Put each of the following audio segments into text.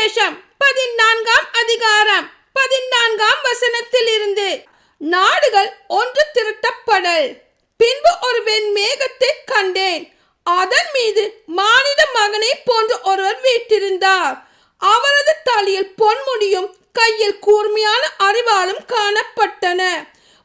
சுவிசேஷம். பதினான்காம் அதிகாரம். பதினான்காம் வசனத்தில் இருந்து நாடுகள் ஒன்று திரட்டப்படல் பின்பு ஒரு வெண்மேகத்தை கண்டேன். அதன் மீது மானிட மகனை போன்ற ஒருவர் வீட்டிருந்தார் அவரது தலையில் பொன்முடியும் கையில் கூர்மையான அறிவாலும் காணப்பட்டன.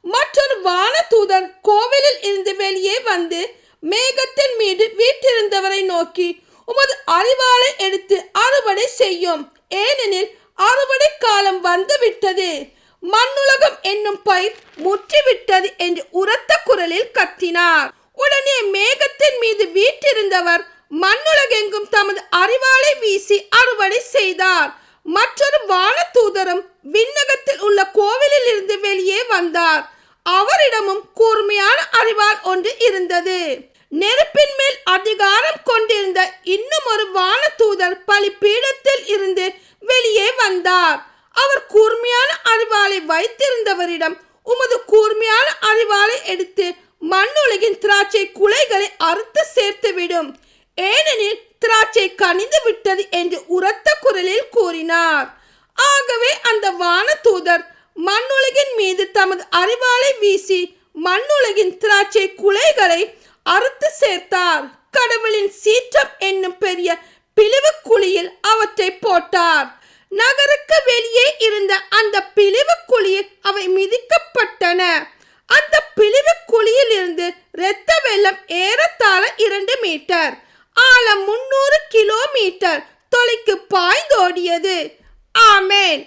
மற்றொரு வான தூதர் கோவிலில் இருந்து வெளியே வந்து மேகத்தின் மீது வீட்டிருந்தவரை நோக்கி உமது அறிவாலை எடுத்து அறுவடை செய்யும். ஏனெனில் அறுவடை காலம் வந்துவிட்டது. மண்ணுலகம் என்னும் பயிர் முற்றிவிட்டது என்று உரத்த குரலில் கத்தினார். உடனே மேகத்தின் மீது வீற்றிருந்தவர் மண்ணுலகெங்கும் தமது அறிவாலை வீசி அறுவடை செய்தார். மற்றொரு வானதூதரும் விண்ணகத்தில் உள்ள கோவிலில் இருந்து வெளியே வந்தார். அவரிடமும் கூர்மையான அறிவால் ஒன்று இருந்தது. நெருப்பின் அதிகாரம் கொண்டிருந்த இன்னும் ஒரு வானதூதர் பலிப்பீடத்தில் இருந்து வெளியே வந்தார். அவர் கூர்மையான அறிவாலை வைத்திருந்தவரிடம் உமது கூர்மையான அறிவாலை எடுத்து மண்ணுலகின் திராட்சை குலைகளை அறுத்து சேர்த்துவிடும். ஏனெனில் திராட்சை கனிந்து விட்டது என்று உரத்த குரலில் கூறினார். ஆகவே அந்த வானதூதர் மண்ணுலகின் மீது தமது அறிவாலை வீசி மண்ணுலகின் திராட்சை குலைகளை அறுத்து சேர்த்தார். கடவுளின் சீற்றம் என்னும் பெரிய பிளவு குழியில் அவற்றை போட்டார். நகருக்கு வெளியே இருந்த அந்த பிளவு குழியில் அவை மிதிக்கப்பட்டன. அந்த பிளவு குழியில் இருந்து இரத்த வெள்ளம் ஏறத்தாழ இரண்டு மீட்டர் ஆழம் முன்னூறு கிலோமீட்டர் தொலைக்கு பாய்ந்தோடியது. ஆமேன்.